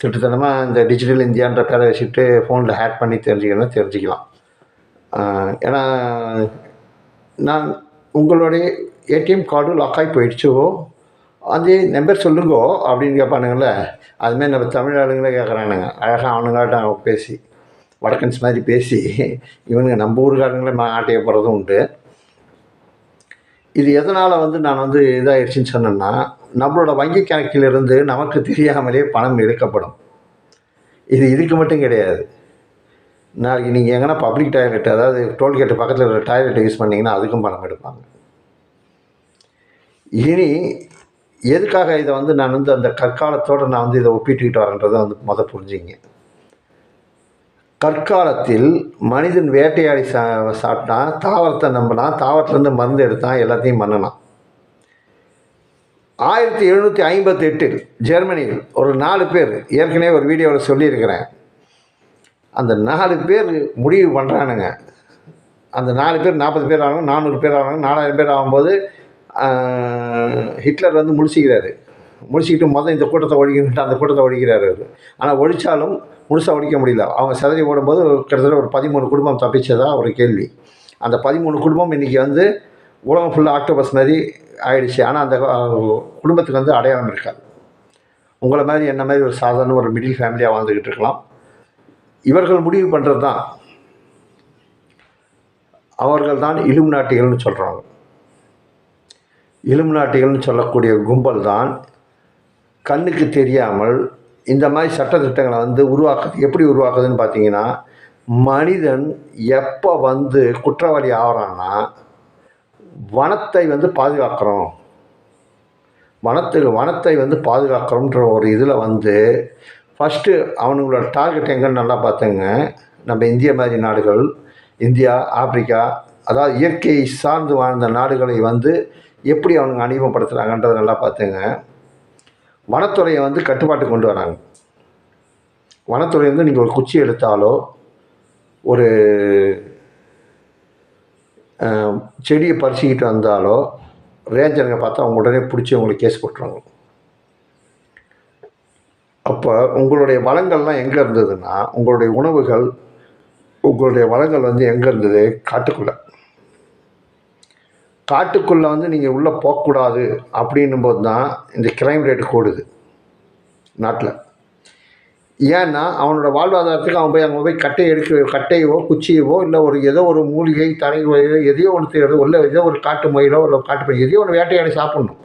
திட்டத்தனமாக இந்த டிஜிட்டல் இந்தியான்ற பேரை வச்சுட்டு ஃபோனில் ஹேக் பண்ணி தெரிஞ்சுக்கணும் தெரிஞ்சுக்கலாம். ஏன்னா நான் உங்களுடைய ஏடிஎம் கார்டு லாக் ஆகி போயிடுச்சோ அதே நம்பர் சொல்லுங்கோ அப்படின்னு கேட்பானுங்கள அதுமாரி நம்ம தமிழ் ஆளுங்களே கேட்குறானுங்க. அழகாக அவனுங்களாட்ட அவங்க பேசி வடக்கன்ஸ் மாதிரி பேசி இவனுங்க நம்ம ஊருக்காரங்களே ஆட்டைய போகிறதும் உண்டு. இது எதனால் வந்து நான் வந்து இதாகிடுச்சின்னு சொன்னேன்னா நம்மளோட வங்கி கணக்கிலிருந்து நமக்கு தெரியாமலே பணம் எடுக்கப்படும். இது இதுக்கு மட்டும் கிடையாது. நாளைக்கு நீங்கள் எங்கன்னா பப்ளிக் டாய்லெட் அதாவது டோல்கேட்டு பக்கத்தில் இருக்கிற டாய்லெட் யூஸ் பண்ணிங்கன்னா அதுக்கும் பணம் எடுப்பாங்க. இனி எதுக்காக இதை வந்து நான் வந்து அந்த கற்காலத்தோடு நான் வந்து இதை ஒப்பிட்டுக்கிட்டு வரேன்றதை வந்து மொதல் புரிஞ்சுங்க. கற்காலத்தில் மனிதன் வேட்டையாடி சா சாப்பிட்டான் தாவரத்தை நம்பினான் தாவரத்துலேருந்து மருந்து எடுத்தான் எல்லாத்தையும் பண்ணினான். ஆயிரத்தி எழுநூற்றி ஐம்பத்தி எட்டில் ஜெர்மனியில் ஒரு நாலு பேர் ஏற்கனவே ஒரு வீடியோவில் சொல்லியிருக்கிறேன். அந்த நாலு பேர் முடிவு பண்ணுறானுங்க அந்த நாலு பேர் நாற்பது பேர் ஆகணும் நானூறு பேர் ஆகணும் நாலாயிரம் பேர் ஆகும்போது ஹிட்லர் வந்து முடிச்சுக்கிறாரு முடிச்சுக்கிட்டு மொதல் இந்த கூட்டத்தை ஒழிக்கணுட்டு அந்த கூட்டத்தை ஒழிக்கிறார் அவர். ஆனால் ஒழிச்சாலும் முழுசாக ஒழிக்க முடியல. அவங்க சதவி ஓடும்போது கிட்டத்தட்ட ஒரு பதிமூணு குடும்பம் தப்பிச்சதா ஒரு கேள்வி. அந்த பதிமூணு குடும்பம் இன்றைக்கி வந்து உலகம் ஃபுல்லாக ஆக்டோபஸ் மாதிரி ஆயிடுச்சு. ஆனால் அந்த குடும்பத்துக்கு வந்து அடையாளம் இருக்காது உங்களை மாதிரி என்ன மாதிரி ஒரு சாதாரண ஒரு மிடில் ஃபேமிலியாக வாழ்ந்துக்கிட்டு இருக்கலாம். இவர்கள் முடிவு பண்ணுறது தான். அவர்கள் தான் இலும் நாட்டிகள்னு சொல்கிறாங்க இலும் நாட்டிகள்னு சொல்லக்கூடிய கும்பல் தான் கண்ணுக்கு தெரியாமல் இந்த மாதிரி சட்டத்திட்டங்களை வந்து உருவாக்குது. எப்படி உருவாக்குதுன்னு பார்த்தீங்கன்னா மனிதன் எப்போ வந்து குற்றவாளி ஆகிறான்னா வனத்தை வந்து பாதுகாக்கிறோம். வனத்துக்கு வனத்தை வந்து பாதுகாக்கிறோம்ன்ற ஒரு இதில் வந்து ஃபஸ்ட்டு அவனுங்களோட டார்கெட் எங்கன்னு நல்லா பார்த்துங்க. நம்ம இந்திய மாதிரி நாடுகள் இந்தியா ஆப்பிரிக்கா அதாவது இயற்கையை சார்ந்து வாழ்ந்த நாடுகளை வந்து எப்படி அவனுங்க அடிமைப்படுத்துகிறாங்கன்றதை நல்லா பார்த்துங்க. வனத்துறையை வந்து கட்டுப்பாட்டுக்கு கொண்டு வராங்க. வனத்துறை வந்து நீங்கள் ஒரு குச்சி எடுத்தாலோ ஒரு செடியை பறிச்சுக்கிட்டு வந்தாலோ ரேஞ்சருங்க பார்த்தா அவங்க உடனே பிடிச்சி உங்களுக்கு கேஸ் போட்டுருவாங்க. அப்போ உங்களுடைய வளங்கள்லாம் எங்கே இருந்ததுன்னா உங்களுடைய உணவுகள் உங்களுடைய வளங்கள் வந்து எங்கே இருந்தது? காட்டுக்குள்ளே. காட்டுக்குள்ளே வந்து நீங்கள் உள்ளே போகக்கூடாது அப்படின்னும் போது தான் இந்த கிரைம் ரேட் கூடுது. நாட்டில். ஏன்னா அவனோட வாழ்வாதாரத்துக்கு அவன் போய் அங்கே போய் கட்டை எடுக்க கட்டையவோ குச்சியவோ இல்லை ஒரு ஏதோ ஒரு மூலிகை தரை எதையோ ஒன்று தேடுதோ இல்லை ஏதோ ஒரு காட்டு மயிலோ இல்லை காட்டு பை எதையோ ஒன்று வேட்டையாடி சாப்பிட்ணும்.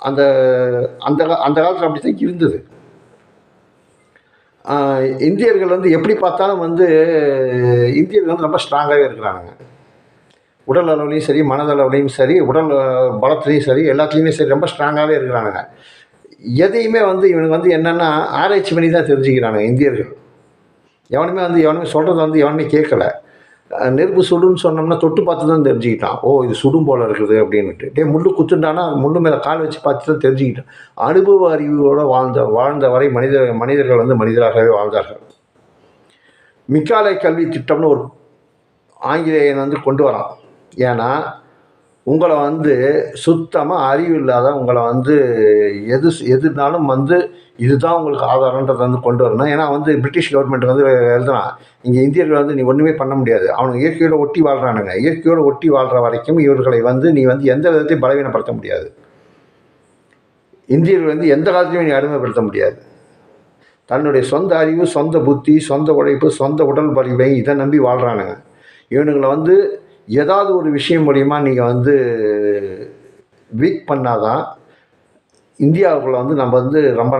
அந்த அந்த அந்த காலத்தில் அப்படி தான் இருந்தது இந்தியர்கள் வந்து எப்படி பார்த்தாலும் வந்து இந்தியர்கள் வந்து ரொம்ப ஸ்ட்ராங்காகவே இருக்கிறானுங்க. உடல் அளவுலையும் சரி மனதளவுலையும் சரி உடல் பலத்துலேயும் சரி எல்லாத்துலேயுமே சரி ரொம்ப ஸ்ட்ராங்காகவே இருக்கிறானுங்க. எதையுமே வந்து இவனுக்கு வந்து என்னென்னா ஆராய்ச்சி பண்ணி தான் தெரிஞ்சுக்கிறானுங்க இந்தியர்கள். எவனுமே வந்து எவனுமே சொல்கிறது வந்து எவனுமே கேட்கல. நெருப்பு சுடுன்னு சொன்னோம்னா தொட்டு பார்த்து தான் தெரிஞ்சுக்கிட்டான். ஓ இது சுடும் போல இருக்குது அப்படின்ட்டு டே முள்ளு குத்துட்டானா முள்ளு மேலே கால் வச்சு பார்த்து தான் தெரிஞ்சுக்கிட்டான். அனுபவ அறிவோடு வாழ்ந்த வாழ்ந்த வரை மனித மனிதர்கள் வந்து மனிதராகவே வாழ்ந்தார்கள். மிக்காலை கல்வி திட்டம்னு ஒரு ஆங்கிலேயன் வந்து கொண்டு வரான். ஏன்னா உங்களை வந்து சுத்தமாக அறிவு இல்லாத உங்களை வந்து எது எதுனாலும் வந்து இதுதான் உங்களுக்கு ஆதாரன்றதை வந்து கொண்டு வரணும். ஏன்னா வந்து பிரிட்டிஷ் கவர்மெண்ட் வந்து எழுதுனான் இங்கே இந்தியர்கள் வந்து நீ ஒன்றுமே பண்ண முடியாது. அவனுங்க இயற்கையோடு ஒட்டி வாழ்கிறானுங்க இயற்கையோடு ஒட்டி வாழ்கிற வரைக்கும் இவர்களை வந்து நீ வந்து எந்த விதத்தையும் பலவீனப்படுத்த முடியாது. இந்தியர்கள் வந்து எந்த காலத்தையும் நீ அடிமைப்படுத்த முடியாது. தன்னுடைய சொந்த அறிவு சொந்த புத்தி சொந்த உழைப்பு சொந்த உடல் வலிமை இதை நம்பி வாழ்கிறானுங்க இவனுங்களை வந்து ஏதாவது ஒரு விஷயம் மூலிமா நீங்கள் வந்து வீக் பண்ணாதான் இந்தியாவுக்குள்ளே வந்து நம்ம வந்து ரொம்ப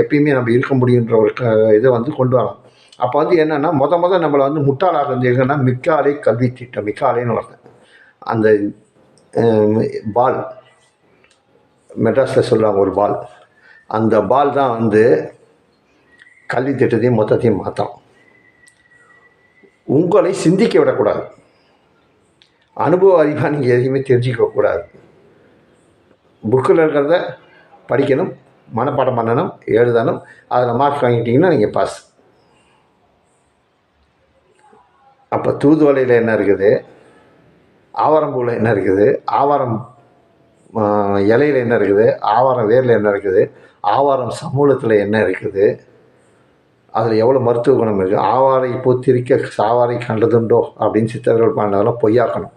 எப்பயுமே நம்ம இருக்க முடியுன்ற ஒரு க இதை வந்து கொண்டு வரலாம். அப்போ வந்து என்னென்னா மொதல் மொதல் நம்மளை வந்து முட்டாளாக்குறது எங்கன்னா மிக்காலை கல்வி திட்டம் மிக்காலைன்னு வரேன் அந்த பால் மெட்ராஸில் சொல்லுவாங்க ஒரு பால். அந்த பால் தான் வந்து கல்வி திட்டத்தையும் மொத்தத்தையும் மாற்றலாம் உங்களை சிந்திக்க விடக்கூடாது. அனுபவ அறிவாக நீங்கள் எதையுமே தெரிஞ்சுக்கக்கூடாது. புக்கில் இருக்கிறத படிக்கணும் மனப்பாடம் பண்ணணும் எழுதணும் அதில் மார்க் வாங்கிட்டீங்கன்னா நீங்கள் பாஸ் அப்போ தூதுவலையில் என்ன இருக்குது? ஆவாரம்பூவில் என்ன இருக்குது? ஆவாரம் இலையில் என்ன இருக்குது? ஆவாரம் வேரில் என்ன இருக்குது? ஆவாரம் சமூலத்தில் என்ன இருக்குது? அதில் எவ்வளோ மருத்துவ குணம் இருக்குது? ஆவாரை பூத்திரிக்க சாவாரை கண்டதுண்டோ அப்படின்னு சித்தர்கள் பாடினதெல்லாம் பொய்யாக்கணும்.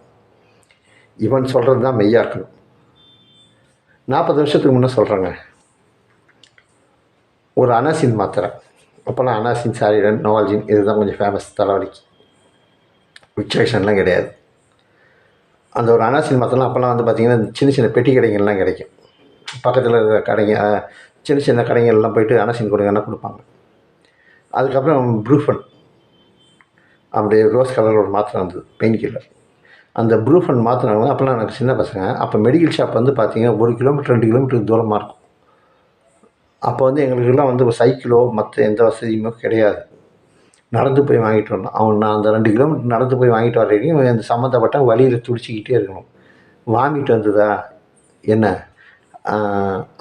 இவன் சொல்கிறது தான் மெய்யாக இருக்கணும். நாற்பது வருஷத்துக்கு முன்னே சொல்கிறேங்க ஒரு அனாசின் மாத்திரை. அப்போல்லாம் அனாசின் சாரிடன் நோவால்ஜின் இதுதான் கொஞ்சம் ஃபேமஸ் தலைவலிக்கு. விக்ஷேஷன்லாம் கிடையாது. அந்த ஒரு அனாசின் மாத்திரலாம் அப்போல்லாம் வந்து பார்த்திங்கன்னா சின்ன சின்ன பெட்டி கடைகள்லாம் கிடைக்கும். பக்கத்தில் இருக்கிற கடைங்க சின்ன சின்ன கடைங்கள்லாம் போயிட்டு அனாசின் கொடுங்கன்னா கொடுப்பாங்க. அதுக்கப்புறம் ப்ரூஃபன். அப்படியே ரோஸ் கலர் ஒரு மாத்திரை வந்தது பெயின் கில்லர். அந்த ப்ளூ ஃபண்ட் வந்து அப்போல்லாம் எனக்கு சின்ன பசங்க அப்போ மெடிக்கல் ஷாப் வந்து பார்த்தீங்கன்னா ஒரு கிலோமீட்டர் ரெண்டு கிலோமீட்டருக்கு தூரமாக இருக்கும். அப்போ வந்து எங்களுக்கெல்லாம் வந்து சைக்கிளோ மற்ற எந்த வசதியுமே கிடையாது. நடந்து போய் வாங்கிட்டு வரணும். அவன் நான் அந்த ரெண்டு கிலோமீட்டர் நடந்து போய் வாங்கிட்டு வர வரைக்கும் அந்த சம்மந்தப்பட்ட வழியில் துடிச்சிக்கிட்டே இருக்கணும். வாமிட்டு வந்ததா? என்ன?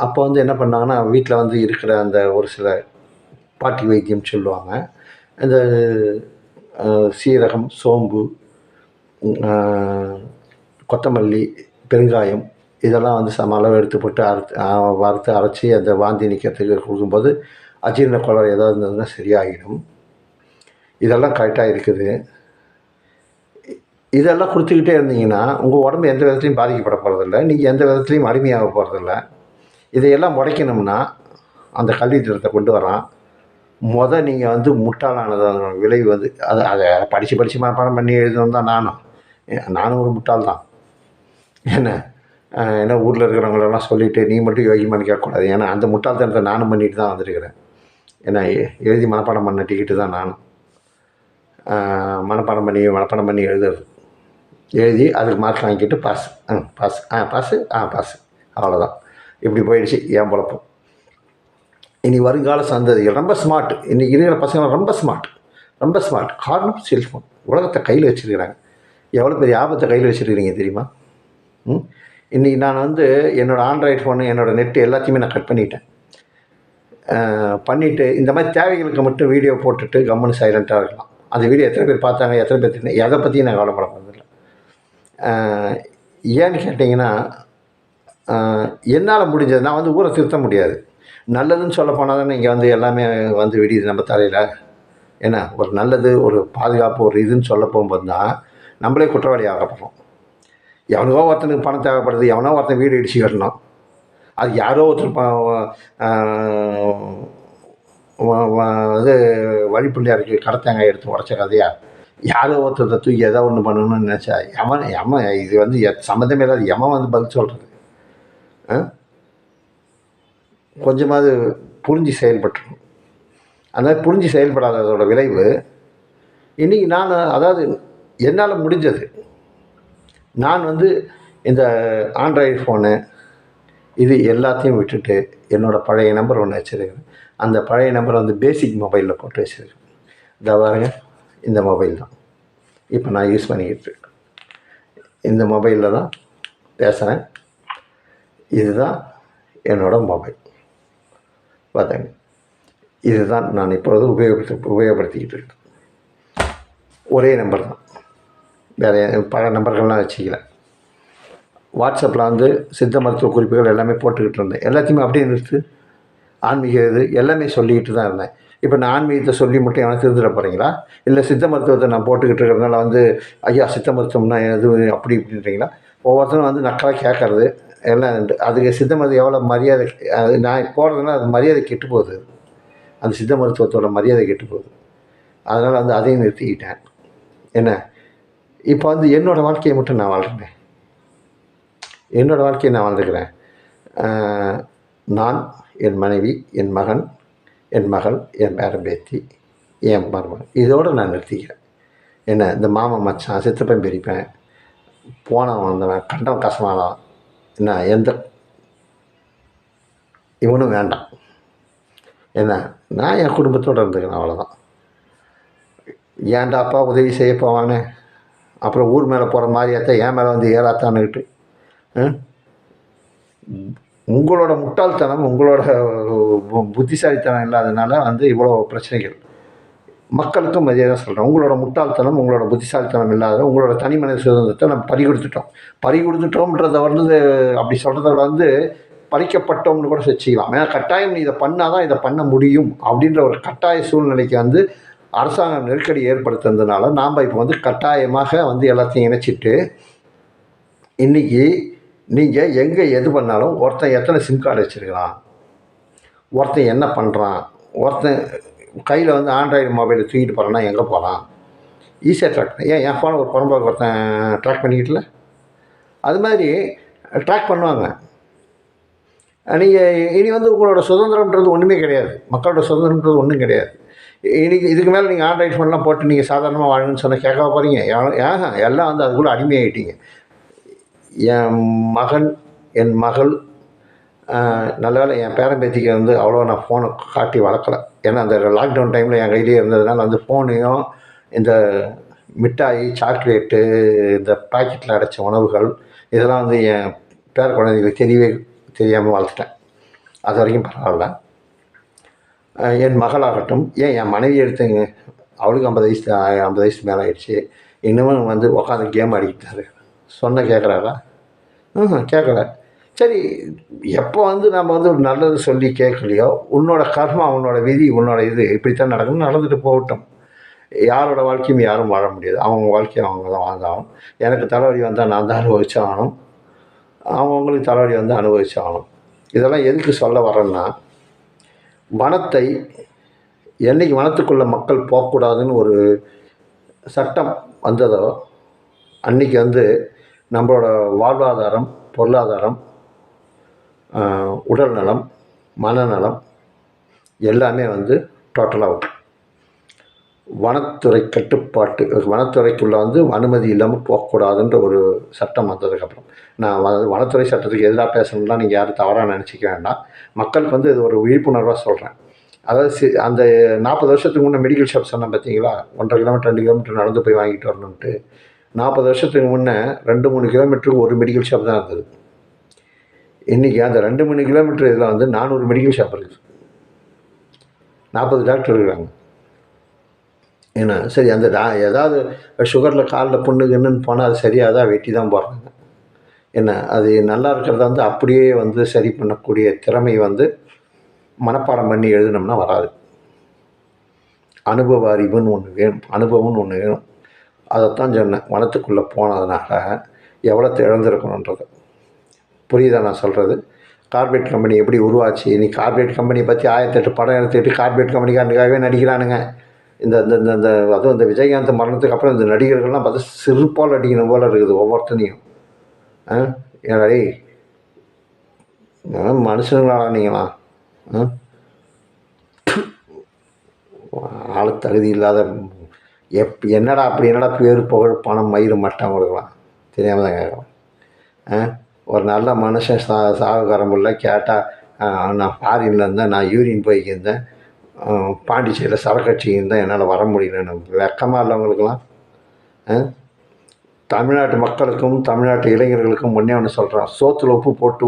அப்போ வந்து என்ன பண்ணாங்கன்னா வீட்டில் வந்து இருக்கிற அந்த ஒரு சில பாட்டி வைத்தியம் சொல்லுவாங்க. இந்த சீரகம் சோம்பு கொத்தமல்லி பெருங்காயம் இதெல்லாம் வந்து சம அளவு எடுத்து போட்டு அறுத்து வறுத்து அரைச்சி அந்த வாந்தி நிற்கிறதுக்கு கொடுக்கும்போது அஜீரண கோளாறு ஏதாவது இருந்ததுன்னா சரியாகிடும். இதெல்லாம் கரெக்டாக இருக்குது. இதெல்லாம் கொடுத்துக்கிட்டே இருந்தீங்கன்னா உங்கள் உடம்பு எந்த விதத்துலையும் பாதிக்கப்பட போகிறதில்ல நீங்கள் எந்த விதத்துலையும் அடிமையாக போகிறதில்ல இதையெல்லாம் உடைக்கணும்னா அந்த கல்வி திட்டத்தை கொண்டு வரான் மொதல் நீங்கள் வந்து முட்டாளானது அதனோட விளைவு வந்து அதை அதை படித்து படித்து மனப்பாடம் பண்ணி எழுதணும் தான் நானும். நானும் ஒரு முட்டாள் தான் என்ன? ஏன்னா என்ன ஊரில் இருக்கிறவங்களெல்லாம் சொல்லிவிட்டு நீ மட்டும் யோகிமான்னு கேட்கக்கூடாது. ஏன்னா அந்த முட்டாள்தனத்தை நானும் பண்ணிட்டு தான் வந்திருக்கிறேன். ஏன்னா எழுதி மனப்பாடம் பண்ண டிக்கெட்டு தான் நானும். மனப்பாடம் பண்ணி மனப்பாடம் பண்ணி எழுதுறது. எழுதி அதுக்கு மார்க் வாங்கிட்டு பாஸ் ஆ பாஸ் ஆ பாஸு ஆ பாஸு அவ்வளோதான் இப்படி போயிடுச்சு ஏன் பொழப்பம் இனி வருங்கால சந்ததிகள் ரொம்ப ஸ்மார்ட் இன்றைக்கி இருக்கிற பசங்க ரொம்ப ஸ்மார்ட் ரொம்ப ஸ்மார்ட் காரணம் செல்ஃபோன் உலகத்தை கையில் வச்சுருக்கிறாங்க. எவ்வளோ பெரிய ஆபத்தை கையில் வச்சுருக்கிறீங்க தெரியுமா? ம்? இன்றைக்கி நான் வந்து என்னோடய ஆண்ட்ராய்டு ஃபோனு என்னோடய நெட்டு எல்லாத்தையுமே நான் கட் பண்ணிட்டேன். பண்ணிவிட்டு இந்த மாதிரி தேவைகளுக்கு மட்டும் வீடியோ போட்டுட்டு கம்முன்னு சைலண்ட்டாக இருக்கலாம். அந்த வீடியோ எத்தனை பேர் பார்த்தாங்க எத்தனை பேர் தெரியும் எதை பற்றியும் நான் கவலைப்பட போகிறதில்ல ஏன்னு கேட்டிங்கன்னா என்னால் முடிஞ்சது நான் வந்து ஊரை திருத்த முடியாது. நல்லதுன்னு சொல்ல போனால் தானே இங்கே வந்து எல்லாமே வந்து விடியுது நம்ம தலையில். என்ன ஒரு நல்லது ஒரு பாதுகாப்பு ஒரு இதுன்னு சொல்ல போகும்போது தான் நம்மளே குற்றவாளி ஆகப்படுறோம் எவனோ ஒருத்தனுக்கு பணம் தேவைப்படுது எவனோ ஒருத்தன் வீடு இடிச்சு கட்டணும். அது யாரோ ஒருத்தர் ப- இது வழிப்பிள்ளையாருக்கு கடத்தேங்காய் எடுத்து உடச்ச கதையா யாரோ ஒருத்தரை தூக்கி ஏதோ ஒன்று பண்ணணும்னு நினச்சா எமன் எமன் இது வந்து சம்மந்தமே இல்லாத எமன் வந்து பதில் சொல்கிறது கொஞ்சமாவது புரிஞ்சு செயல்பட்டுரும் அந்த புரிஞ்சு செயல்படாததோட விளைவு இன்றைக்கி நான் அதாவது என்னால் முடிஞ்சது. நான் வந்து இந்த ஆண்ட்ராய்டு ஃபோனு இது எல்லாத்தையும் விட்டுட்டு என்னோடய பழைய நம்பர் ஒன்று வச்சுருக்கேன் அந்த பழைய நம்பரை வந்து பேசிக் மொபைலில் போட்டு வச்சுருக்கேன் தவாருங்க பாருங்க இந்த மொபைல் தான். இப்போ நான் யூஸ் பண்ணிக்கிட்டு இருக்கேன். இந்த மொபைலில் தான் பேசுகிறேன் இதுதான் என்னோடய மொபைல் பார்த்தாங்க இதுதான் நான் இப்பொழுது உபயோகப்படுத்தி உபயோகப்படுத்திக்கிட்டு இருக்கேன். ஒரே நம்பர் தான். வேறு பல நம்பர்கள்லாம் வச்சுக்கல. வாட்ஸ்அப்பில் வந்து சித்த மருத்துவ குறிப்புகள் எல்லாமே போட்டுக்கிட்டு இருந்தேன். எல்லாத்தையுமே அப்படியே நிறுத்து ஆன்மீக இது எல்லாமே சொல்லிக்கிட்டு தான் இருந்தேன். இப்போ நான் ஆன்மீகத்தை சொல்லி மட்டும் எனக்கு திருந்துட போகிறீங்களா இல்லை சித்த மருத்துவத்தை நான் போட்டுக்கிட்டு இருக்கிறதுனால வந்து ஐயா சித்த மருத்துவம்னா எது அப்படி இப்படின்றீங்களா? ஒவ்வொருத்தரும் வந்து நக்கலாக கேட்கறது எல்லாம் உண்டு. அதுக்கு சித்த மருத்துவம் எவ்வளோ மரியாதை அது நான் போடுறதுனால அது மரியாதை கெட்டு போகுது. அந்த சித்த மருத்துவத்தோட மரியாதை கெட்டு போகுது. அதனால் வந்து அதையும் நிறுத்திக்கிட்டேன். என்ன? இப்போ வந்து என்னோடய வாழ்க்கையை மட்டும் நான் வாழ்கிறேன். என்னோடய வாழ்க்கையை நான் வாழ்ந்துக்கிறேன் நான் என் மனைவி என் மகன் என் மகள் என் பேரன் பேத்தி என் மருமகன். இதோடு நான் நிறுத்திக்கிறேன். என்ன இந்த மாமன் மச்சான் சித்தப்பன் பிரிப்பேன் போனவன் வந்தவன் கண்டவன் கசமானவன் என்ன எந்த இவனும் வேண்டாம். என்ன நான் என் குடும்பத்தோடு இருந்துக்கிறேன் அவ்வளோதான் ஏன்டா அப்பா உதவி செய்ய போவானே? அப்புறம் ஊர் மேலே போகிற மாதிரியாத்தான் என் மேலே வந்து ஏறாத்தான்னுக்கிட்டு உங்களோட முட்டாள்தனம் உங்களோட புத்திசாலித்தனம் இல்லாதனால வந்து இவ்வளோ பிரச்சனைகள். மக்களுக்கும் அதே தான் சொல்கிறேன் உங்களோட முட்டாள்தனம் உங்களோட புத்திசாலித்தனம் இல்லாத உங்களோட தனி மனித சுதந்திரத்தை நம்ம பறி கொடுத்துட்டோம் பறி கொடுத்துட்டோம்ன்றத வந்து அப்படி சொல்கிறத வந்து பறிக்கப்பட்டோம்னு கூட வச்சுக்கலாம் ஏன்னா கட்டாயம் நீ இதை பண்ணால் தான் இதை பண்ண முடியும் அப்படின்ற ஒரு கட்டாய சூழ்நிலைக்கு வந்து அரசாங்கம் நெருக்கடி ஏற்படுத்துனதுனால நாம் இப்போ வந்து கட்டாயமாக வந்து எல்லாத்தையும் இணைச்சிட்டு இன்றைக்கி நீங்கள் எங்கே எது பண்ணாலும் ஒருத்தன் எத்தனை சிம் கார்டு வச்சுருக்கிறான் ஒருத்தன் என்ன பண்ணுறான் ஒருத்தன் கையில் வந்து ஆண்ட்ராய்டு மொபைலை தூக்கிட்டு போகிறான்னா எங்கே போகிறான் ஈஸியாக e ட்ராக் பண்ண ஏன் என் ஃபோனை ஒரு புறம்போக்கு ஒருத்தன் ட்ராக் பண்ணிக்கிட்டல? அது மாதிரி ட்ராக் பண்ணுவாங்க. நீங்கள் இனி வந்து உங்களோட சுதந்திரம்ன்றது ஒன்றுமே கிடையாது. மக்களோட சுதந்திரம்ன்றது ஒன்றும் கிடையாது. இன்னைக்கு இதுக்கு மேலே நீங்கள் ஆண்ட்ராய்ட் ஃபோன்லாம் போட்டு நீங்கள் சாதாரணமாக வாழணும்னு சொன்னால் கேட்க போகிறீங்க ஏன் எல்லாம் வந்து அதுக்குள்ளே அடிமையாயிட்டீங்க. என் மகன் என் மகள் நல்ல வேலை என் பேரம்பேத்திக்கு வந்து அவ்வளோ நான் ஃபோனை காட்டி வளர்க்கல. ஏன்னா அந்த லாக்டவுன் டைமில் என் கையிலே இருந்ததுனால அந்த ஃபோனையும் இந்த மிட்டாய் சாக்லேட்டு இந்த பாக்கெட்டில் அடைச்ச உணவுகள் இதெல்லாம் வந்து என் பேர குழந்தைங்களுக்கு தெரியவே தெரியாமல் வளர்த்துட்டேன். அது வரைக்கும் பரவாயில்ல. என் மகளாகட்டும் ஏன் என் மனைவி எடுத்துங்க அவளுக்கு ஐம்பது வயசு ஐம்பது வயசு மேலே ஆயிடுச்சு. இன்னமும் வந்து உட்காந்து கேம் ஆடிக்கிட்டாரு. சொன்ன கேட்குறாரா ம் கேட்கல சரி எப்போ வந்து நம்ம வந்து ஒரு நல்லது சொல்லி கேட்கலையோ உன்னோட கர்மா உன்னோட விதி உன்னோட இது இப்படித்தான் நடக்கணும் நடந்துட்டு போகட்டும். யாரோட வாழ்க்கையும் யாரும் வாழ முடியாது. அவங்க வாழ்க்கையை அவங்க தான் வாழ்ந்தாகணும். எனக்கு தலைவலி வந்தால் நான் தான் அனுபவிச்சாகணும். அவங்கவுங்களுக்கு தலைவலி வந்து அனுபவிச்சாகணும். இதெல்லாம் எதுக்கு சொல்ல வரேன்னா வனத்தை என்னைக்கு வனத்துக்குள்ள மக்கள் போகக்கூடாதுன்னு ஒரு சட்டம் வந்ததோ அன்றைக்கி வந்து நம்மளோட வாழ்வாதாரம் பொருளாதாரம் உடல் நலம் மனநலம் எல்லாமே வந்து டோட்டலாக அவுட் வனத்துறை கட்டுப்பாட்டு வனத்துறைக்குள்ளே வந்து அனுமதி இல்லாமல் போகக்கூடாதுன்ற ஒரு சட்டம் வந்ததுக்கப்புறம் நான் வ- வனத்துறை சட்டத்துக்கு எதிராக பேசணும்னா நீங்கள் யாரும் தவறாக நினச்சிக்க வேண்டாம். மக்களுக்கு வந்து இது ஒரு விழிப்புணர்வாக சொல்கிறேன் அதாவது சி அந்த நாற்பது வருஷத்துக்கு முன்னே மெடிக்கல் ஷாப் சொன்னேன் பார்த்தீங்களா ஒன்றரை கிலோமீட்டர் ரெண்டு கிலோமீட்டர் நடந்து போய் வாங்கிட்டு வரணுன்ட்டு நாற்பது வருஷத்துக்கு முன்னே ரெண்டு மூணு கிலோமீட்டருக்கு ஒரு மெடிக்கல் ஷாப் தான் இருந்தது. இன்றைக்கி அந்த ரெண்டு மூணு கிலோமீட்டர் இதில் வந்து நானூறு மெடிக்கல் ஷாப் இருக்குது நாற்பது டாக்டர் இருக்கிறாங்க ஏன்னா சரி அந்த டா ஏதாவது சுகரில் காலில் புண்ணுக்குன்னு போனால் அது சரியாக தான் வெட்டி தான் போடுறாங்க. என்ன அது நல்லா இருக்கிறத வந்து அப்படியே வந்து சரி பண்ணக்கூடிய திறமை வந்து மனப்பாடம் பண்ணி எழுதினோம்னா வராது. அனுபவ அறிவுன்னு ஒன்று வேணும். அனுபவம்னு ஒன்று வேணும். அதைத்தான் சொன்னேன். வனத்துக்குள்ளே போனதுனால எவ்வளோத்தை இழந்திருக்கணுன்றது புரியுதா நான் சொல்கிறது கார்பரேட் கம்பெனி எப்படி உருவாச்சு? நீ கார்பரேட் கம்பெனியை பற்றி ஆயிரத்தெட்டு படம் எடுத்துக்கிட்டு கார்பரேட் கம்பெனிக்காரனுக்காகவே நடிக்கிறானுங்க. இந்த இந்த இந்த இந்த அதுவும் இந்த விஜயகாந்த் மரணத்துக்கு அப்புறம் இந்த நடிகர்கள்லாம் பார்த்தா சிறுப்பால் அடிக்கணும் போல இருக்குது ஒவ்வொருத்தனையும். ஆ? ஏடா மனுஷங்களாடா நீங்களா ஆளு தகுதி இல்லாத எப் என்னடா அப்படி என்னடா பேர் புகழ் பணம் மயிறு மட்டம் கொடுக்கலாம் தெரியாமல் தான் கேட்கலாம் ஆ? ஒரு நல்ல மனுஷன் சா சாகுகாரமுள்ள கேட்டால் நான் ஃபாரின்ல இருந்தேன் நான் யூரின் போய்க்கிருந்தேன் பாண்டிச்சேரியில் சரக்கட்சியும் தான் என்னால் வர முடியலன்னு வெக்கமாக இல்லவங்களுக்கெல்லாம் தமிழ்நாட்டு மக்களுக்கும் தமிழ்நாட்டு இளைஞர்களுக்கும் முன்னே ஒன்று சொல்கிறேன் சோத்தில் உப்பு போட்டு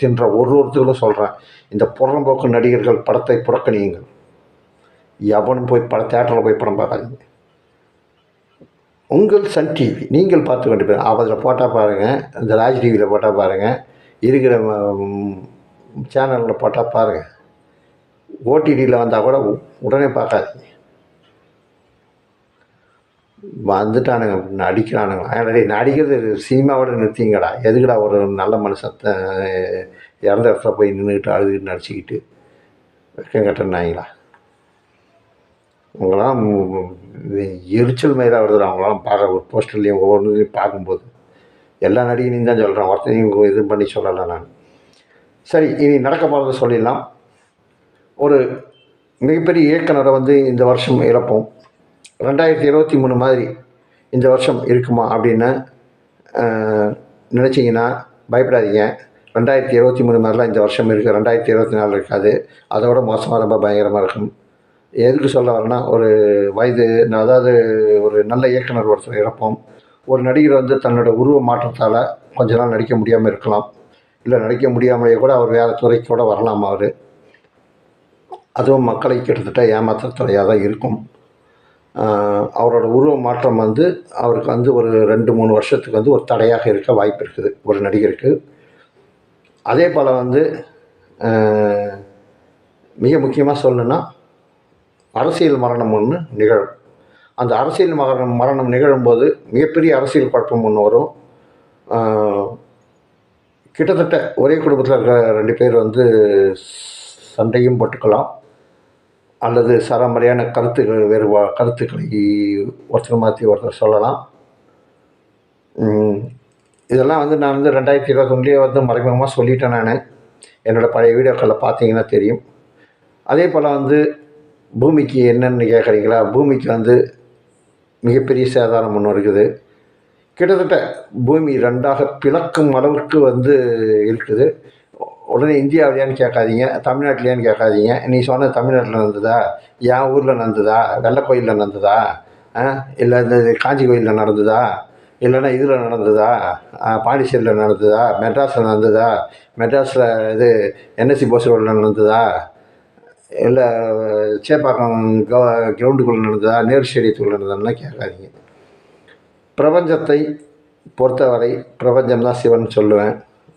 தின்ற ஒரு ஒருத்தருக்கும் சொல்கிறேன் இந்த புறம்போக்கு நடிகர்கள் படத்தை புறக்கணியுங்கள். எவனும் போய் பட தேட்டரில் போய் படம் பார்க்காதீங்க. உங்கள் சன் டிவி நீங்கள் பார்த்து கொண்டு போய் அதில் போட்டால் பாருங்கள் இந்த ராஜ் டிவியில் போட்டால் பாருங்கள் இருக்கிற சேனலில் போட்டால் பாருங்கள் ஓடிடியில் வந்தால் கூட உடனே பார்க்காதீங்க. வந்துட்டானுங்க நடிக்கிறானுங்க. ஏன்டா நடிக்கிறது சினிமாவோட நிறுத்திங்கடா. எதுக்குடா ஒரு நல்ல மனுஷன் இறந்த இடத்துல போய் நின்றுக்கிட்டு அழுதுகிட்டு நடிச்சுக்கிட்டு வெக்கம் கட்டினாங்களா? உங்களாம் எரிச்சல் மயிலாக வருது அவங்களாம் பார்க்க ஒரு போஸ்டர்லேயும் ஒவ்வொன்றுலையும் பார்க்கும்போது. எல்லா நடிகனையும் தான் சொல்கிறேன் ஒருத்தனையும் இது பண்ணி சொல்லலை நான். சரி இனி நடக்க போகிறத சொல்லிடலாம். ஒரு மிகப்பெரிய இயக்குனரை வந்து இந்த வருஷம் இறப்போம் ரெண்டாயிரத்தி இருபத்தி மூணு மாதிரி இந்த வருஷம் இருக்குமா அப்படின்னு நினச்சிங்கன்னா பயப்படாதீங்க. ரெண்டாயிரத்தி இருபத்தி மூணு மாதிரிலாம் இந்த வருஷம் இருக்குது ரெண்டாயிரத்தி இருபத்தி நாலு இருக்காது. அதோட மோசமாக ரொம்ப பயங்கரமாக இருக்கும். எதுக்கு சொல்ல வரேன்னா ஒரு வயது அதாவது ஒரு நல்ல இயக்குனர் ஒருத்தர் இறப்போம் ஒரு நடிகர் வந்து தன்னோட உருவ மாற்றத்தால் கொஞ்ச நாள் நடிக்க முடியாமல் இருக்கலாம். இல்லை நடிக்க முடியாமலேயே கூட அவர் வேறு துறைக்கு கூட வரலாம் அவர். அதுவும் மக்களை கிட்டத்தட்ட ஏமாற்றுற தான் இருக்கும். அவரோட உருவ மாற்றம் வந்து அவருக்கு வந்து ஒரு ரெண்டு மூணு வருஷத்துக்கு வந்து ஒரு தடையாக இருக்க வாய்ப்பு இருக்குது ஒரு நடிகருக்கு. அதே போல் வந்து மிக முக்கியமாக சொல்லணுன்னா அரசியல் மரணம் ஒன்று நிகழும். அந்த அரசியல் மரணம் மரணம் நிகழும்போது மிகப்பெரிய அரசியல் குழப்பம் ஒன்று வரும். கிட்டத்தட்ட ஒரே குடும்பத்தில் இருக்கிற ரெண்டு பேர் வந்து சண்டையும் போட்டுக்கலாம். அல்லது சரமறையான கருத்துக்கள் வேறுபா கருத்துக்களை ஒருத்தர் மாற்றி ஒருத்தர் சொல்லலாம். இதெல்லாம் வந்து நான் வந்து ரெண்டாயிரத்தி இருபத்தொன்னுலேயே வந்து மறைமுகமாக சொல்லிட்டேன் நான். என்னோடய பழைய வீடியோக்களில் பார்த்தீங்கன்னா தெரியும். அதே போல் வந்து பூமிக்கு என்னென்னு கேட்குறீங்களா பூமிக்கு வந்து மிகப்பெரிய சேதாரம் ஒன்று இருக்குது. கிட்டத்தட்ட பூமி ரெண்டாக பிளக்கும் அளவுக்கு வந்து இருக்குது. உடனே இந்தியாவிலையான்னு கேட்காதீங்க தமிழ்நாட்டிலையான்னு கேட்காதீங்க. நீ சொன்ன தமிழ்நாட்டில் நடந்ததா? என் ஊரில் நடந்ததா? வெள்ளை கோயிலில் நடந்ததா இல்லை இந்த காஞ்சி கோயிலில் நடந்ததா? இல்லைன்னா இதில் நடந்ததா? பாண்டிச்சேரியில் நடந்ததா? மெட்ராஸில் நடந்ததா? மெட்ராஸில் இது என்எஸ்சி போஸ் ரோடில் நடந்ததா? இல்லை சேப்பாக்கம் கிரவுண்டுக்குள்ளே நடந்ததா? நேரு ஸ்டேடியத்துக்குள்ளே நடந்ததுலாம் கேட்காதீங்க. பிரபஞ்சத்தை பொறுத்தவரை பிரபஞ்சம் தான் சிவன் சொல்லுவேன்.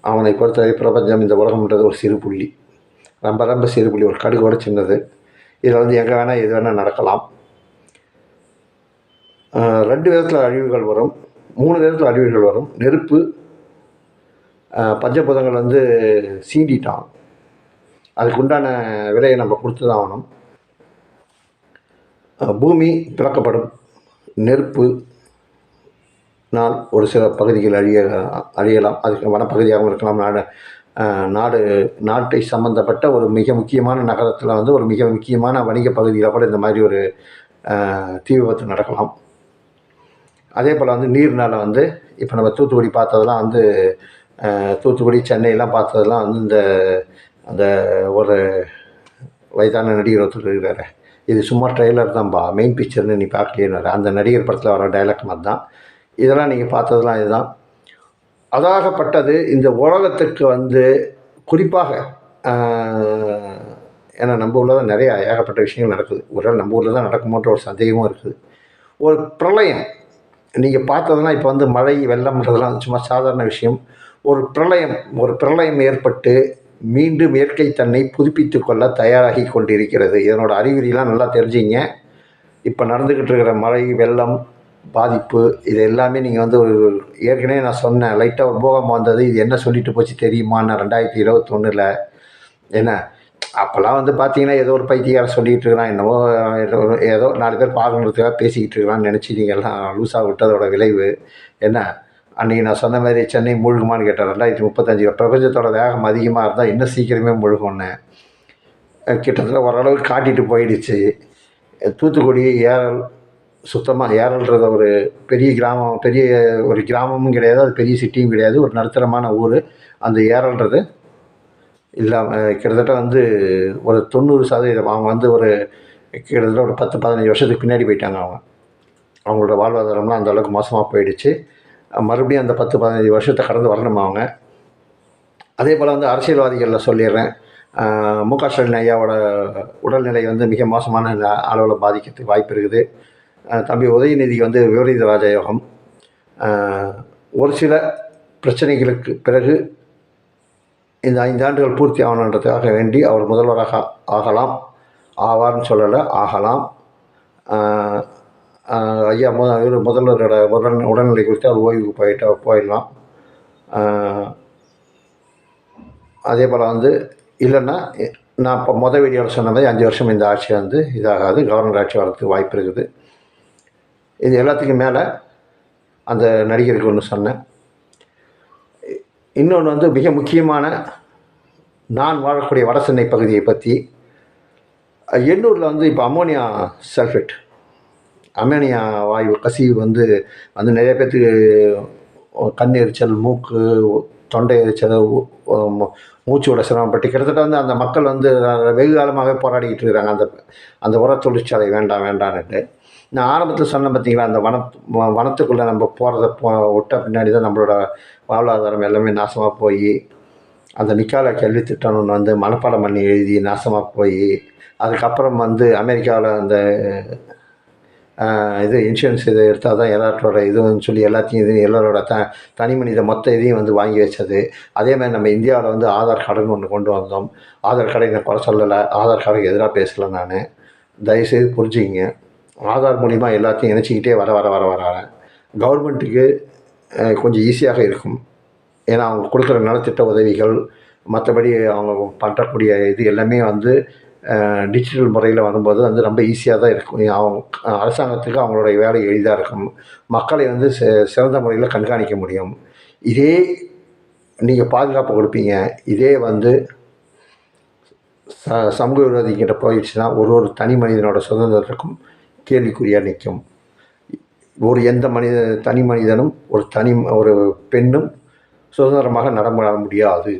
அவனை பொறுத்தவரை பிரபஞ்சம் இந்த உலகம்ன்றது ஒரு சிறு புள்ளி. ரொம்ப ரொம்ப சிறு புள்ளி ஒரு கடுகோட சின்னது. இதில் வந்து எங்கே வேணால் எது வேணால் நடக்கலாம். ரெண்டு விதத்தில் அழிவுகள் வரும். மூணு விதத்தில் அழிவுகள் வரும். நெருப்பு பஞ்சபூதங்கள் வந்து சீண்டிட்டான். அதுக்கு உண்டான விலையை நம்ம கொடுத்து தான் ஆகணும். பூமி பிளக்கப்படும். நெருப்பு நாள் ஒரு சில பகுதிகள் அழிய அழியலாம். அதுக்கு வனப்பகுதியாகவும் இருக்கலாம். நாடு நாடு நாட்டை சம்மந்தப்பட்ட ஒரு மிக முக்கியமான நகரத்தில் வந்து ஒரு மிக முக்கியமான வணிக பகுதியில் கூட இந்த மாதிரி ஒரு தீ விபத்து நடக்கலாம். அதே போல் வந்து நீர்னால் வந்து இப்போ நம்ம தூத்துக்குடி பார்த்ததெல்லாம் வந்து தூத்துக்குடி சென்னையெல்லாம் பார்த்ததெல்லாம் வந்து இந்த அந்த ஒரு வயதான நடிகர் ஒருத்தர் இருக்கிறாரு இது சும்மா ட்ரெய்லர் தான்ப்பா மெயின் பிக்சர்னு நீ பார்க்கலையே அந்த நடிகர் படத்தில் வர டைலாக் மாதிரி தான். இதெல்லாம் நீங்கள் பார்த்ததெல்லாம் இதுதான். அதாகப்பட்டது இந்த உலகத்துக்கு வந்து குறிப்பாக ஏன்னா நம்ம ஊரில் தான் நிறைய ஏகப்பட்ட விஷயங்கள் நடக்குது. ஒரு நம்ம ஊரில் தான் நடக்குமோன்ற ஒரு சந்தேகமும் இருக்குது. ஒரு பிரளயம் நீங்கள் பார்த்ததெல்லாம் இப்போ வந்து மழை வெள்ளம்ன்றதெல்லாம் சும்மா சாதாரண விஷயம். ஒரு பிரளயம் ஒரு பிரளயம் ஏற்பட்டு மீண்டும் இயற்கை தன்னை புதுப்பித்து கொள்ள தயாராகி கொண்டிருக்கிறது. இதனோட அறிகுறிலாம் நல்லா தெரிஞ்சிங்க. இப்போ நடந்துக்கிட்டு இருக்கிற மழை வெள்ளம் பாதிப்பு இது எல்லாமே நீங்கள் வந்து ஒரு ஏற்கனவே நான் சொன்னேன் லைட்டாக ஒரு பூகம்பம் வந்தது இது என்ன சொல்லிட்டு போச்சு தெரியுமான்னு ரெண்டாயிரத்தி இருபத்தொன்னில். என்ன? அப்போல்லாம் வந்து பார்த்தீங்கன்னா ஏதோ ஒரு பைத்தியாரம் சொல்லிகிட்டு இருக்கிறான் என்னவோ ஏதோ ஏதோ நாலு பேர் பார்க்கணுறதுக்காக பேசிக்கிட்டு இருக்கிறான்னு நினச்சி நீங்கள் எல்லாம் லூஸாக விட்டதோட விளைவு. என்ன? அன்றைக்கி நான் சொன்ன மாதிரி சென்னை முழுகுமான்னு கேட்டேன் ரெண்டாயிரத்தி முப்பத்தஞ்சு பிரபஞ்சத்தோட வேகம் அதிகமாக இருந்தால் இன்னும் சீக்கிரமே முழுகும்னு. கிட்டத்தட்ட ஓரளவுக்கு காட்டிட்டு போயிடுச்சு. தூத்துக்குடி ஏரல் சுத்தமாக ஏறல்ன்றத ஒரு பெரிய கிராமம் பெரிய ஒரு கிராமமும் கிடையாது. அது பெரிய சிட்டியும் கிடையாது. ஒரு நடுத்தரமான ஊர். அந்த ஏரல்ன்றது இல்லாமல் கிட்டத்தட்ட வந்து ஒரு தொண்ணூறு சதவீதம். அவங்க வந்து ஒரு கிட்டத்தட்ட ஒரு பத்து பதினஞ்சு வருஷத்துக்கு பின்னாடி போயிட்டாங்க அவங்க. அவங்களோட வாழ்வாதாரம்லாம் அந்த அளவுக்கு மோசமாக போயிடுச்சு. மறுபடியும் அந்த பத்து பதினஞ்சு வருஷத்தை கடந்து வரணும் அவங்க? அதே போல் வந்து அரசியல்வாதிகளில் சொல்லிடுறேன். மு க ஸ்டாலின் ஐயாவோட உடல்நிலை வந்து மிக மோசமான அளவில் பாதிக்கிறதுக்கு வாய்ப்பு இருக்குது. தம்பி உதயநிதிக்கு வந்து விபரீத ராஜயோகம். ஒரு சில பிரச்சனைகளுக்கு பிறகு இந்த ஐந்து ஆண்டுகள் பூர்த்தி ஆகணுன்றதுக்காக வேண்டி அவர் முதல்வராக ஆகலாம். ஆவார்னு சொல்லலை ஆகலாம். ஐயா முத இவர் முதல்வரோட உடல் உடல்நிலை குறித்து அவர் ஓய்வுக்கு போயிட்டு போயிடலாம். அதே போல் வந்து இல்லைன்னா நான் இப்போ மொதல் வீடியோவில் சொன்ன மாதிரி அஞ்சு வருஷம் இந்த ஆட்சி வந்து இதாகாது கவர்னர் ஆட்சி வரதுக்கு வாய்ப்பு இருக்குது. இது எல்லாத்துக்கும் மேலே அந்த நடிகருக்கு ஒன்று சொன்னேன். இன்னொன்று வந்து மிக முக்கியமான நான் வாழக்கூடிய வடசென்னை பகுதியை பற்றி எண்ணூரில் வந்து இப்போ அம்மோனியா சல்ஃபேட் அம்மோனியா வாயு கசிவு வந்து வந்து நிறைய பேர்த்துக்கு கண் எரிச்சல் மூக்கு தொண்டை எரிச்சல் மூச்சு விட சிரமப்பட்டு கிட்டத்தட்ட வந்து அந்த மக்கள் வந்து வெகு காலமாகவே போராடிக்கிட்டு இருக்கிறாங்க. அந்த அந்த உர தொழிற்சாலை வேண்டாம் வேண்டான்ட்டு நான் ஆரம்பத்தில் சொன்னேன் பார்த்தீங்களா அந்த வன வனத்துக்குள்ளே நம்ம போகிறத போ விட்ட பின்னாடி தான் நம்மளோட வாழ்வாதாரம் எல்லாமே நாசமாக போய் அந்த நிக்கால கல்வி திட்டம்னு ஒன்று வந்து மனப்பாடம் பண்ணி எழுதி நாசமாக போய் அதுக்கப்புறம் வந்து அமெரிக்காவில் அந்த இது இன்சூரன்ஸ் இதை எடுத்தால் தான் எல்லாத்தோட இதுன்னு சொல்லி எல்லாத்தையும் இது எல்லாரோட த தனி மனித மொத்த இதையும் வந்து வாங்கி வச்சது. அதே மாதிரி நம்ம இந்தியாவில் வந்து ஆதார் கார்டுன்னு ஒன்று கொண்டு வந்தோம். ஆதார் கார்டை நான் குறை சொல்லலை. ஆதார் கார்டுக்கு எதிராக பேசலை நான். தயவுசெய்து புரிஞ்சுக்கிங்க. ஆதார் மூலிமா எல்லாத்தையும் இணைச்சிக்கிட்டே வர வர வர வர கவர்மெண்ட்டுக்கு கொஞ்சம் ஈஸியாக இருக்கும். ஏன்னா அவங்க கொடுக்குற நலத்திட்ட உதவிகள் மற்றபடி அவங்க பண்ணக்கூடிய இது எல்லாமே வந்து டிஜிட்டல் முறையில் வரும்போது வந்து ரொம்ப ஈஸியாக தான் இருக்கும். அவங்க அரசாங்கத்துக்கு அவங்களுடைய வேலை எளிதாக இருக்கும். மக்களை வந்து சிறந்த முறையில் கண்காணிக்க முடியும். இதே நீங்கள் பாதுகாப்பு கொடுப்பீங்க. இதே வந்து ச சமூக விரோதிகிட்ட போயிடுச்சுன்னா ஒரு ஒரு தனி மனிதனோட சுதந்திரத்துக்கும் கேள்விக்குறியாக நிற்கும். ஒரு எந்த மனித தனி மனிதனும் ஒரு தனி ஒரு பெண்ணும் சுதந்திரமாக நடமாட முடியாது.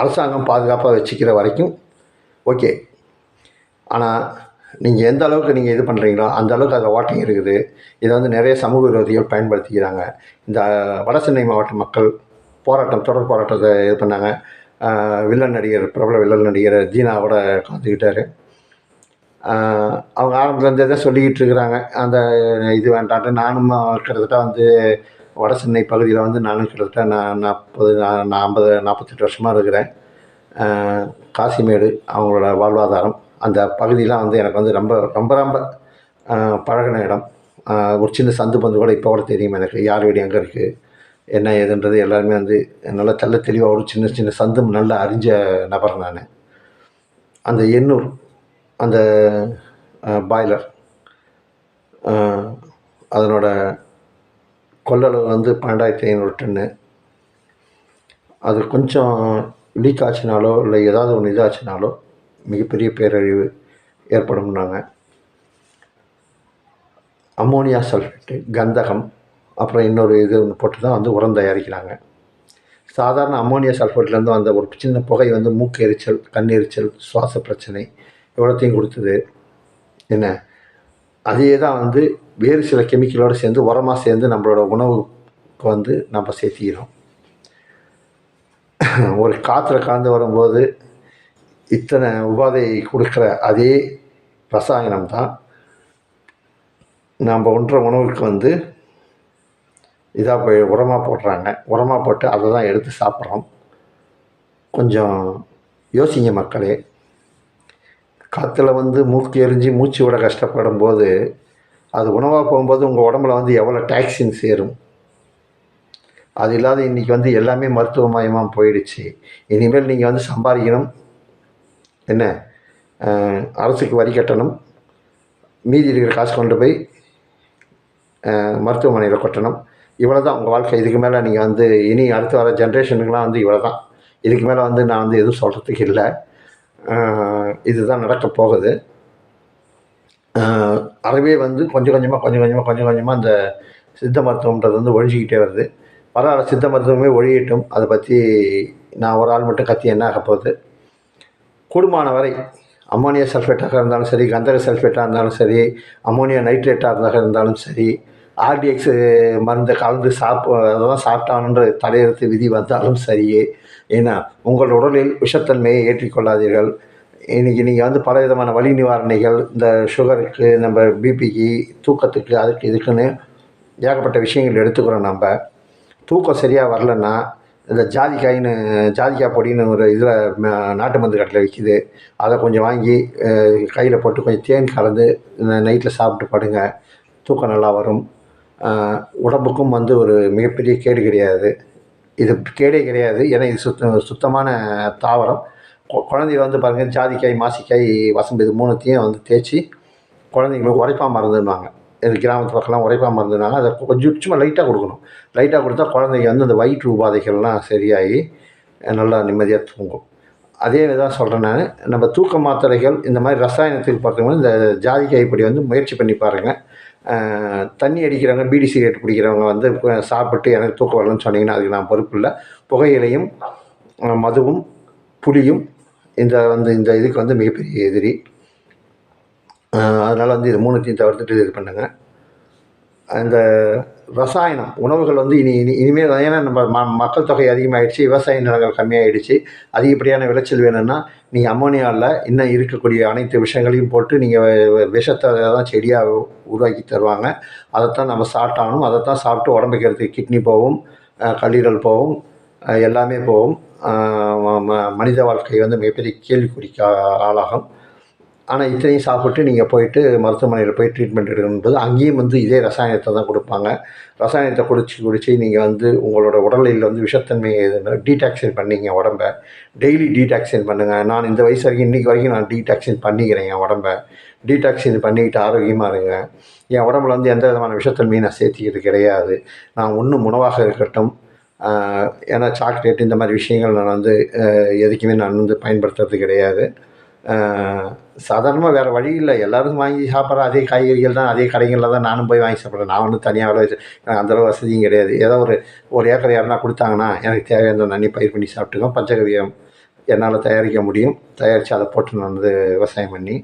அரசாங்கம் பாதுகாப்பாக வச்சுக்கிற வரைக்கும் ஓகே. ஆனால் நீங்கள் எந்த அளவுக்கு நீங்கள் இது பண்ணுறீங்களோ அந்த அளவுக்கு அதில் ஓட்டம் இருக்குது. இதை வந்து நிறைய சமூக விரோதிகள் பயன்படுத்திக்கிறாங்க. இந்த வடசென்னை மாவட்ட மக்கள் போராட்டம் தொடர் போராட்டத்தை இது பண்ணாங்க. வில்லன் நடிகர் பிரபல வில்லன் நடிகர் ஜீனாவோட கலந்துக்கிட்டார். அவங்க ஆரம்பத்துலேருந்தே தான் சொல்லிக்கிட்டு இருக்கிறாங்க அந்த இது வேண்டான்ட்டு நானும் கிட்டத்தட்ட வந்து வட சென்னை பகுதியில் வந்து நானும் கிட்டத்தட்ட நான் நாற்பது நான் ஐம்பது நாற்பத்தெட்டு வருஷமாக இருக்கிறேன். காசிமேடு அவங்களோட வாழ்வாதாரம். அந்த பகுதியெலாம் வந்து எனக்கு வந்து ரொம்ப ரொம்ப ரொம்ப பழகின இடம். ஒரு சின்ன சந்து பந்து கூட இப்போ கூட தெரியும் எனக்கு. யார் வீடு எங்கே இருக்குது என்ன ஏதுன்றது எல்லாருமே வந்து நல்லா தெல்ல தெளிவாக ஒரு சின்ன சின்ன சந்தும் நல்லா அறிஞ்ச நபர் நான். அந்த எண்ணூர் அந்த பாய்லர் அதனோட கொள்ளளவு வந்து பன்னெண்டாயிரத்தி ஐநூறு டன்னு அது கொஞ்சம் லீக் ஆச்சுனாலோ இல்லை ஏதாவது ஒன்று இதாச்சுனாலோ மிகப்பெரிய பேரழிவு ஏற்படும்னாங்க. அம்மோனியா சல்ஃபேட்டு கந்தகம் அப்புறம் இன்னொரு இது ஒன்று போட்டு தான் வந்து உரம் தயாரிக்கிறாங்க. சாதாரண அம்மோனியா சல்ஃபேட்லேருந்து வந்த ஒரு சின்ன புகை வந்து மூக்கு எரிச்சல் கண் எரிச்சல் சுவாச பிரச்சனை எவ்வளோத்தையும் கொடுத்தது? என்ன? அதையே தான் வந்து வேறு சில கெமிக்கலோடு சேர்ந்து உரமாக சேர்ந்து நம்மளோட உணவுக்கு வந்து நம்ம சேர்த்திக்கிறோம். ஒரு காற்றுல கலந்து வரும்போது இத்தனை உபாதை கொடுக்குற அதே ரசாயனம் தான் நம்ம உண்ற உணவுக்கு வந்து இதாக போய் உரமாக போடுறாங்க. உரமாக போட்டு அதை தான் எடுத்து சாப்பிட்றோம். கொஞ்சம் யோசிங்க மக்களே. காற்றுல வந்து மூக்கு எரிஞ்சு மூச்சு விட கஷ்டப்படும் போது அது உணவாக போகும்போது உங்கள் உடம்புல வந்து எவ்வளோ டாக்ஸின் சேரும்? அது இல்லாத இன்றைக்கி வந்து எல்லாமே மருத்துவமயமாக போயிடுச்சு. இனிமேல் நீங்கள் வந்து சம்பாதிக்கணும். என்ன? அரசுக்கு வரி கட்டணும். மீதி இருக்கிற காசு கொண்டு போய் மருத்துவமனையில் கொட்டணும். இவ்வளோ தான் உங்கள் வாழ்க்கை. இதுக்கு மேலே நீங்கள் வந்து இனி அடுத்து வர ஜென்ரேஷனுக்குலாம் வந்து இவ்வளோ தான் இதுக்கு மேலே வந்து நான் வந்து எதுவும் சொல்கிறதுக்கு இல்லை. இதுதான் நடக்க போகுது. அறவே வந்து கொஞ்சம் கொஞ்சமாக கொஞ்சம் கொஞ்சமாக கொஞ்சம் கொஞ்சமாக அந்த சித்த மருத்துவம்ன்றது வந்து ஒழிஞ்சிக்கிட்டே வருது. பரவாயில்ல சித்த மருத்துவமே ஒழியட்டும். அதை பற்றி நான் ஒரு ஆள் மட்டும் கத்தி என்ன ஆக போகுது? கூடுமான வரை அம்மோனியா சல்ஃபேட்டாக இருந்தாலும் சரி கந்தக சல்ஃபேட்டாக இருந்தாலும் சரி அம்மோனியா நைட்ரேட்டாக இருந்தாக இருந்தாலும் சரி ஆர்டிஎக்ஸ் மருந்தை கலந்து சாப்பு அதெல்லாம் சாப்பிட்டானுன்ற தடையறுத்து விதி வந்தாலும் சரியே ஏன்னா உங்கள் உடலில் விஷத்தன்மையை ஏற்றிக்கொள்ளாதீர்கள். இன்றைக்கி நீங்கள் வந்து பல விதமான வலி நிவாரணிகள் இந்த சுகருக்கு நம்ம பிபிக்கு தூக்கத்துக்கு அதுக்கு இதுக்குன்னு ஏகப்பட்ட விஷயங்கள் எடுத்துக்கிறோம் நம்ம. தூக்கம் சரியாக வரலன்னா இந்த ஜாதிக்காயின்னு ஜாதிக்காய் பொடின்னு ஒரு இதில் நாட்டு மருந்து கட்டில் விற்கிது அதை கொஞ்சம் வாங்கி கையில் போட்டு கொஞ்சம் தேன் கலந்து நைட்டில் சாப்பிட்டு படுங்க. தூக்கம் நல்லா வரும். உடம்புக்கும் வந்து ஒரு மிகப்பெரிய கேடு கிடையாது. இது கேடே கிடையாது. ஏன்னா இது சுத்த சுத்தமான தாவரம். கொ- குழந்தைங்க வந்து பாருங்கள் ஜாதிக்காய் மாசிக்காய் வசம்பு இது மூணுத்தையும் வந்து தேய்ச்சி குழந்தைங்களுக்கு உரைப்பா மருந்துன்னுவாங்க. இது கிராமத்து பக்கம்லாம் உரைப்பா மருந்துனாங்க அதை கொஞ்சம் சும்மா லைட்டாக கொடுக்கணும். லைட்டாக கொடுத்தா குழந்தைங்க வந்து அந்த வயிற்று உபாதைகள்லாம் சரியாகி நல்லா நிம்மதியாக தூங்கும். அதே தான் சொல்கிறேன் நான். நம்ம தூக்க மாத்திரைகள் இந்த மாதிரி ரசாயனத்துக்கு பார்த்தோம்னா இந்த ஜாதிக்காய் இப்படி வந்து முயற்சி பண்ணி பாருங்கள் தண்ணி அடிக்கிறவங்க பீடி சிகரெட் பிடிக்கிறவங்க வந்து சாப்பிட்டு எனக்கு தூக்கம் வரலன்னு சொன்னீங்கன்னா அதுக்கு நான் பொறுப்பு இல்லை. புகையிலையும் மதுவும் புளியும் இந்த வந்து இந்த இதுக்கு வந்து மிகப்பெரிய எதிரி. அதனால் வந்து இது மூணுத்தையும் தவிர்த்துட்டு இது பண்ணுங்க. அந்த ரசாயனம் உணவுகள் வந்து இனி இனி இனிமேல் ஏன்னா நம்ம ம மக்கள் தொகை அதிகமாகிடுச்சு விவசாய நிலங்கள் கம்மியாயிடுச்சு. அதிகப்படியான விளைச்சல் வேணும்னா நீங்கள் அம்மோனியாவில் இன்னும் இருக்கக்கூடிய அனைத்து விஷயங்களையும் போட்டு நீங்கள் விஷத்தை தான் செடியாக உருவாக்கி தருவாங்க. அதைத்தான் நம்ம சாப்பிட்டாகணும். அதைத்தான் சாப்பிட்டு உடம்புக்கு கிட்னி போகும் கல்லீரல் போகும் எல்லாமே போகும். மனித வாழ்க்கை வந்து மிகப்பெரிய கேள்விக்குறிக்கு ஆளாகும். ஆனால் இத்தனையும் சாப்பிட்டு நீங்கள் போயிட்டு மருத்துவமனையில் போய் ட்ரீட்மெண்ட் எடுக்கணும்போது அங்கேயும் வந்து இதே ரசாயனத்தை தான் கொடுப்பாங்க. ரசாயனத்தை குடிச்சு குடிச்சு நீங்கள் வந்து உங்களோட உடலில் வந்து விஷத்தன்மையை டீடாக்சின் பண்ணீங்க உடம்ப. டெய்லி டீடாக்சின் பண்ணுங்கள் நான் இந்த வயசு வரைக்கும் இன்றைக்கி வரைக்கும் நான் டீடாக்சின் பண்ணிக்கிறேன் என் உடம்ப. டீடாக்சின் பண்ணிக்கிட்டு ஆரோக்கியமாக இருங்க. என் உடம்புல வந்து எந்த விதமான விஷத்தன்மையும் நான் சேர்த்திக்கிறது கிடையாது. நான் ஒன்றும் உணவாக இருக்கட்டும் ஏன்னா சாக்லேட் இந்த மாதிரி விஷயங்கள் நான் வந்து எதுக்குமே நான் வந்து பயன்படுத்துறது கிடையாது. சாதாரணமாக வேறு வழி இல்லை. எல்லோரும் வாங்கி சாப்பிட்ற அதே காய்கறிகள் தான் அதே கடைகளில் தான் நானும் போய் வாங்கி சாப்பிட்றேன். நான் ஒன்றும் தனியாக வேலை எனக்கு அந்தளவு வசதியும் கிடையாது. ஏதோ ஒரு ஒரு ஏக்கர் யாருன்னா கொடுத்தாங்கன்னா எனக்கு தேவையான நன்னி பயிர் பண்ணி சாப்பிட்டுக்கோம் பஞ்சகவியம் என்னால் தயாரிக்க முடியும். தயாரித்து அதை போட்டு நான் வந்து விவசாயம் பண்ணி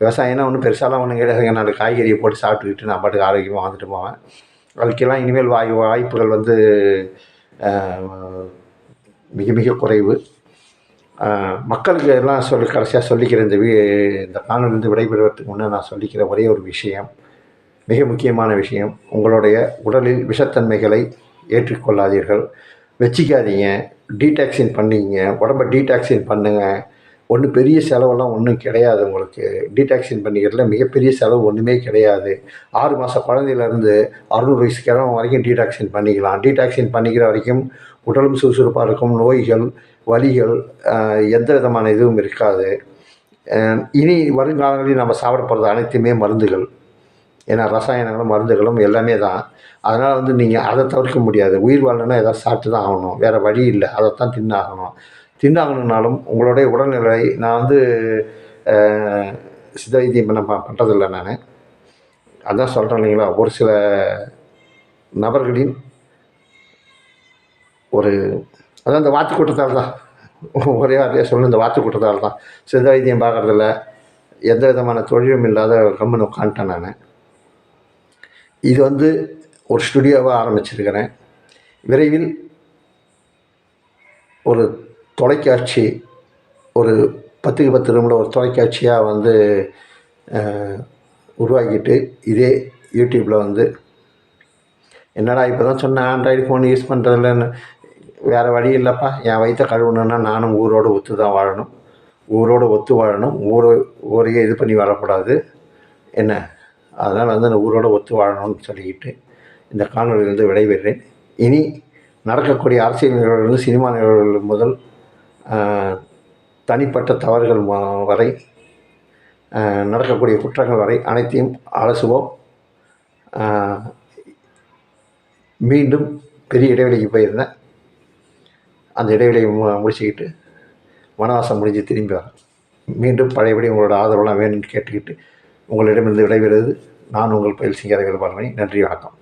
விவசாயம்னா ஒன்றும் பெருசாலாம் ஒன்றும் கிடையாதுங்க நான் காய்கறியை போட்டு சாப்பிட்டுக்கிட்டு நான் பாட்டுக்கு ஆரோக்கியமாக வந்துட்டு போவேன். அதுக்கெல்லாம் இனிமேல் வாய் வாய்ப்புகள் வந்து மிக மிக குறைவு. மக்களுக்கு எல்லாம் சொல்லி கடைசியாக சொல்லிக்கிற இந்த வீ இந்த காணொலிருந்து விடைபெறுவதற்கு முன்னே நான் சொல்லிக்கிற ஒரே ஒரு விஷயம் மிக முக்கியமான விஷயம் உங்களுடைய உடலில் விஷத்தன்மைகளை ஏற்றுக்கொள்ளாதீர்கள். வச்சிக்காதீங்க. டீடாக்சின் பண்ணிங்க. உடம்ப டீடாக்சின் பண்ணுங்கள் ஒன்றும் பெரிய செலவெல்லாம் ஒன்றும் கிடையாது உங்களுக்கு. டீடாக்சின் பண்ணிக்கிறதுல மிகப்பெரிய செலவு ஒன்றுமே கிடையாது. ஆறு மாத குழந்தையிலேருந்து அறுநூறு வயசு கிழமை வரைக்கும் டீடாக்சின் பண்ணிக்கலாம். டீடாக்சின் பண்ணிக்கிற வரைக்கும் உடலும் சுறுசுறுப்பாக இருக்கும். நோய்கள் வலிகள் எந்த விதமான இதுவும் இருக்காது. இனி வருங்காலங்களில் நம்ம சாப்பிடப்படுறது அனைத்துமே மருந்துகள். ஏன்னா ரசாயனங்களும் மருந்துகளும் எல்லாமே தான். அதனால் வந்து நீங்கள் அதை தவிர்க்க முடியாது. உயிர் வாழணும்னா எதாவது சாப்பிட்டு தான் ஆகணும். வேறு வழி இல்லை. அதை தான் தின்னாகணும். தின்னாகணுன்னாலும் உங்களுடைய உடல்நிலை நான் வந்து சித்த வைத்தியம் பண்ண பண்ணுறதில்ல நான். அதான் சொல்கிறேன் இல்லைங்களா? ஒரு சில நபர்களின் ஒரு அதான் இந்த வாத்து கூட்டத்தால் தான் ஒரே வார்த்தையாக சொல்லணும் இந்த வாத்து கூட்டத்தால் தான் சித்த வைத்தியம் பார்க்குறதில்ல எந்த விதமான தொழிலும் இல்லாத கம்முன்னு உட்காந்துட்டேன் நான். இது வந்து ஒரு ஸ்டுடியோவாக ஆரம்பிச்சிருக்கிறேன். விரைவில் ஒரு தொலைக்காட்சி ஒரு பத்துக்கு பத்து ரூமில் ஒரு தொலைக்காட்சியாக வந்து உருவாக்கிட்டு இதே யூடியூப்பில் வந்து என்னடா இப்போ தான் சொன்னேன் ஆண்ட்ராய்டு ஃபோன் யூஸ் பண்ணுறதில்லன்னு வேறு வழி இல்லைப்பா. என் வயிற்ற கழுவணுன்னா நானும் ஊரோடு ஒத்து தான் வாழணும். ஊரோடு ஒத்து வாழணும். ஊரை ஊரையே இது பண்ணி வரக்கூடாது. என்ன? அதனால் வந்து நான் ஊரோடு ஒத்து வாழணும்னு சொல்லிக்கிட்டு இந்த காணொலியிலிருந்து விடைபெறேன். இனி நடக்கக்கூடிய அரசியல் நிகழ்வுகள் சினிமா நிகழ்வுகள் முதல் தனிப்பட்ட தவறுகள் வரை நடக்கக்கூடிய குற்றங்கள் வரை அனைத்தையும் அலசுவோம். மீண்டும் பெரிய இடைவெளிக்கு போயிருந்தேன். அந்த இடைவெளியை மு- முடிச்சுக்கிட்டு வனவாசம் முடிஞ்சு திரும்பி வரேன் மீண்டும் பழையபடி உங்களோட ஆதரவெல்லாம் வேணும்னு கேட்டுக்கிட்டு உங்களிடமிருந்து விடைபெறுவது நான் உங்கள் பயில் சிங்கார வேலுபாலமணி நன்றி வணக்கம்.